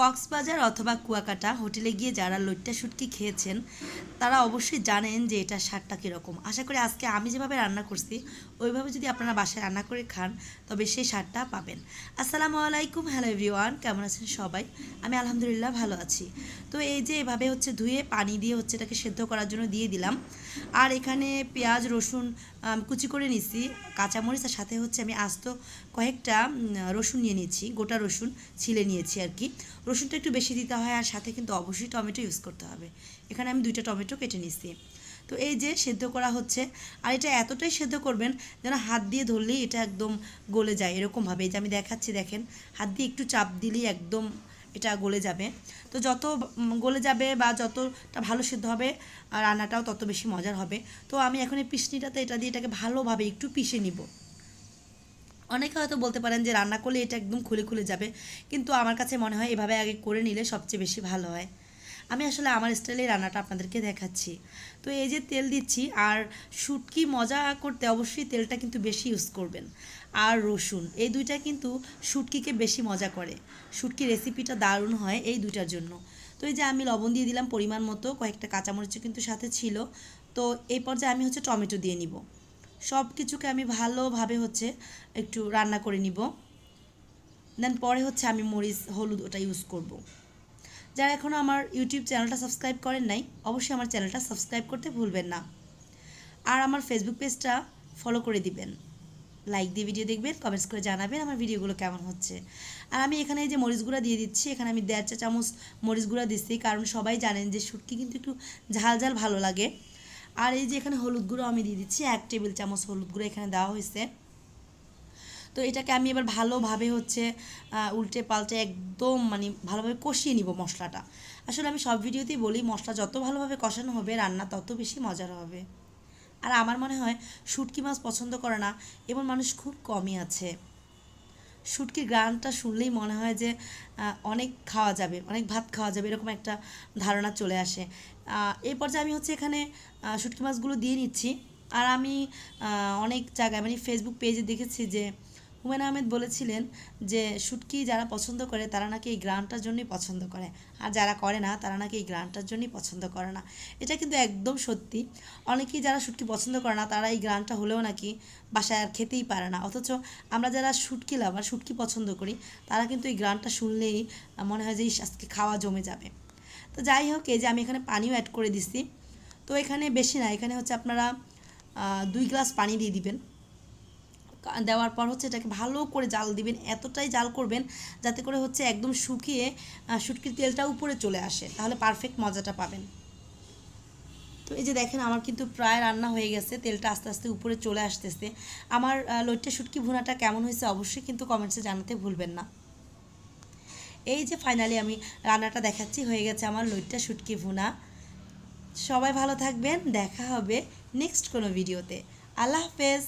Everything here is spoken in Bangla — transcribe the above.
কক্সবাজার অথবা কুয়াকাটা হোটেলে গিয়ে যারা লইট্টা শুটকি খেয়েছেন, তারা অবশ্যই জানেন যে এটা স্বাদটা কীরকম। আশা করি আজকে আমি যেভাবে রান্না করছি, ওইভাবে যদি আপনারা বাসায় রান্না করে খান, তবে সেই স্বাদটা পাবেন। আসসালামু আলাইকুম, হ্যালো এভরিওয়ান, কেমন আছেন সবাই? আমি আলহামদুলিল্লাহ ভালো আছি। তো এই যে এভাবে হচ্ছে ধুয়ে পানি দিয়ে হচ্ছে এটাকে সেদ্ধ করার জন্য দিয়ে দিলাম। আর এখানে পেঁয়াজ, রসুন কুচি করে নিছি। কাঁচামরিচ আর সাথে হচ্ছে আমি আস্ত কয়েকটা রসুন নিয়ে নিয়েছি, গোটা রসুন ছিলে নিয়েছি আর কি। রসুনটা একটু বেশি দিতে হয় আর সাথে কিন্তু অবশ্যই টমেটো ইউজ করতে হবে। এখানে আমি দুইটা টমেটো কেটে নিছি। তো এই যে সেদ্ধ করা হচ্ছে, আর এটা এতটাই সেদ্ধ করবেন যেন হাত দিয়ে ধরলেই এটা একদম গলে যায়, এরকমভাবে। এই যে আমি দেখাচ্ছি, দেখেন, হাত দিয়ে একটু চাপ দিলেই একদম এটা গলে যাবে। তো যত গলে যাবে বা যতটা ভালো সেদ্ধ হবে রান্নাটাও তত বেশি মজার হবে। তো আমি এখন এই পিসনিটাতে এটা দিয়ে এটাকে ভালোভাবে একটু পিষে নিব। অনেকে হয়তো বলতে পারেন যে রান্না করলে এটা একদম খুলে খুলে যাবে, কিন্তু আমার কাছে মনে হয় এভাবে আগে করে নিলে সবচেয়ে বেশি ভালো হয়। আমি আসলে আমার স্টাইলে রান্নাটা আপনাদেরকে দেখাচ্ছি। তো এই যে তেল দিচ্ছি, আর শুটকি মজা করতে অবশ্যই তেলটা কিন্তু বেশি ইউজ করবেন। আর রসুন, এই দুইটা কিন্তু শুটকিকে বেশি মজা করে। শুটকি রেসিপিটা দারুণ হয় এই দুইটার জন্য। তো এই যে আমি লবণ দিয়ে দিলাম পরিমাণ মতো, কয়েকটা কাঁচামরিচও কিন্তু সাথে ছিল। তো এই পর্যায়ে আমি হচ্ছে টমেটো দিয়ে নিব। সব কিছুকে আমি ভালোভাবে হচ্ছে একটু রান্না করে নিব। দেন পরে হচ্ছে আমি মরিচ, হলুদ ওটা ইউজ করব। যারা এখনও আমার ইউটিউব চ্যানেলটা সাবস্ক্রাইব করেন নাই, অবশ্যই আমার চ্যানেলটা সাবস্ক্রাইব করতে ভুলবেন না। আর আমার ফেসবুক পেজটা ফলো করে দিবেন। লাইক দিয়ে ভিডিও দেখবেন কমেন্টস করে জানাবেন আমার ভিডিওগুলো কেমন হচ্ছে। আর আমি এখানে যে মরিচ গুঁড়া দিয়ে দিচ্ছি, এখানে আমি দেড় চা চামচ মরিচ গুঁড়া দিচ্ছি, কারণ সবাই জানেন যে শুটকি কিন্তু একটু ঝাল ঝাল ভালো লাগে। আর এই যে এখানে হলুদ গুঁড়ো আমি দিয়ে দিচ্ছি, এক টেবিল চামচ হলুদ গুঁড়ো এখানে দেওয়া হয়েছে। তো এটাকে আমি এবার ভালোভাবে হচ্ছে উল্টে পাল্টে একদম মানে ভালোভাবে কষিয়ে নিব মশলাটা। আসলে আমি সব ভিডিওতেই বলি, মশলা যত ভালোভাবে কষানো হবে, রান্না তত বেশি মজার হবে। আর আমার মনে হয়, শুটকি মাছ পছন্দ করে না, এমন মানুষ খুব কমই আছে। শুটকির গানটা শুনলেই মনে হয় যে অনেক খাওয়া যাবে, অনেক ভাত খাওয়া যাবে, এরকম একটা ধারণা চলে আসে। এই পর্যায়ে আমি হচ্ছে এখানে শুটকি মাছগুলো দিয়ে নিচ্ছি। আর আমি অনেক জায়গায় মানে ফেসবুক পেজে দেখেছি যে হুমায়ুন আহমেদ বলেছিলেন যে শুটকি যারা পছন্দ করে তারা নাকি এই গ্রানটার জন্যই পছন্দ করে। আর যারা করে না তারা নাকি এই গ্রানটার জন্যই পছন্দ করে না। এটা কিন্তু একদম সত্যি। অনেকেই যারা শুটকি পছন্দ করে না তারা এই গ্রানটা হলেও নাকি বাসায় আর খেতেই পারে না। অথচ আমরা যারা শুটকি লাভার শুটকি পছন্দ করি তারা কিন্তু এই গ্রানটা শুনলেই মনে হয় যে ইস, আজকে খাওয়া জমে যাবে। তো যাই হোক এই যে আমি এখানে পানিও অ্যাড করে দিচ্ছি তো এখানে বেশি না এখানে হচ্ছে আপনারা দুই গ্লাস পানি দিয়ে দিবেন। দেওয়ার পর হচ্ছে এটাকে ভালো করে জাল দিবেন, এতটাই জাল করবেন যাতে করে হচ্ছে একদম শুকিয়ে শুটকির তেলটা উপরে চলে আসে, তাহলে পারফেক্ট মজাটা পাবেন। তো এই যে দেখেন আমার কিন্তু প্রায় রান্না হয়ে গেছে, তেলটা আস্তে আস্তে উপরে চলে আসতেছে। আমার লইট্টা শুটকি ভুনাটা কেমন হয়েছে অবশ্যই কিন্তু কমেন্টসে জানাতে ভুলবেন না। এই যে ফাইনালি আমি রান্নাটা দেখাচ্ছি, হয়ে গেছে আমার লইট্টা শুটকি ভুনা। সবাই ভালো থাকবেন, দেখা হবে নেক্সট কোনো ভিডিওতে আল্লাহ হাফেজ।